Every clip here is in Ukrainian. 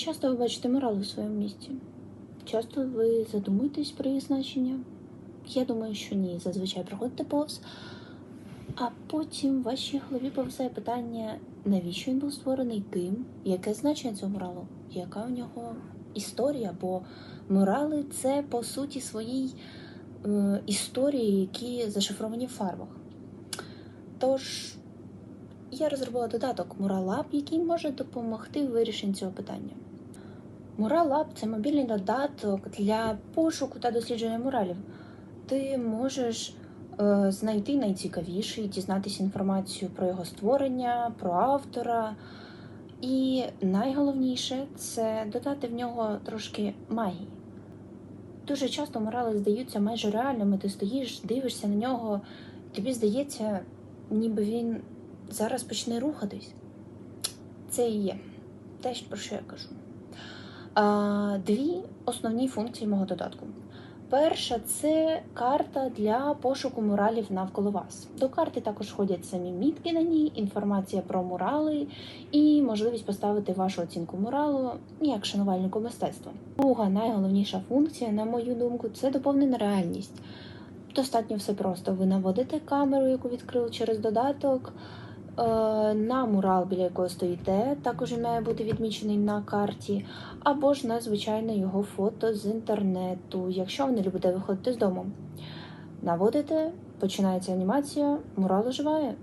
часто ви бачите морали у своєму місті? Часто ви задумуєтесь про їх значення? Я думаю, що ні. Зазвичай проходите повз. А потім в вашій голові повзає питання, навіщо він був створений ким, яке значення цього моралу, яка у нього історія, бо морали це по суті своїй е, історії, які зашифровані в фарбах. Тож я розробила додаток Муралаб, який може допомогти в вирішенні цього питання. Муралаб це мобільний додаток для пошуку та дослідження муралів. Ти можеш е, знайти найцікавіший, дізнатися інформацію про його створення, про автора. І найголовніше це додати в нього трошки магії. Дуже часто морали здаються майже реальними. Ти стоїш, дивишся на нього, тобі здається, ніби він зараз почне рухатись. Це і є те, про що я кажу. Дві основні функції мого додатку. Перша це карта для пошуку муралів навколо вас. До карти також входять самі мітки на ній, інформація про мурали і можливість поставити вашу оцінку муралу як шанувальнику мистецтва. Друга найголовніша функція, на мою думку, це доповнена реальність. Достатньо все просто. Ви наводите камеру, яку відкрили через додаток. Е, На мурал, біля якого стоїте, також має бути відмічений на карті, або ж на звичайне його фото з інтернету, якщо ви не любите виходити з дому. Наводите, починається анімація, мурал оживає.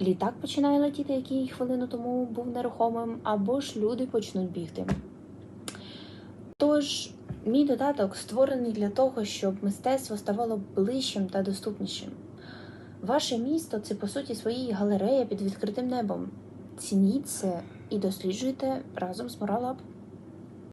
Літак починає летіти, який хвилину тому був нерухомим, або ж люди почнуть бігти. Тож, мій додаток створений для того, щоб мистецтво ставало ближчим та доступнішим. Ваше місто це по суті своїй галерея під відкритим небом. Цініть це і досліджуйте разом з Моралаб.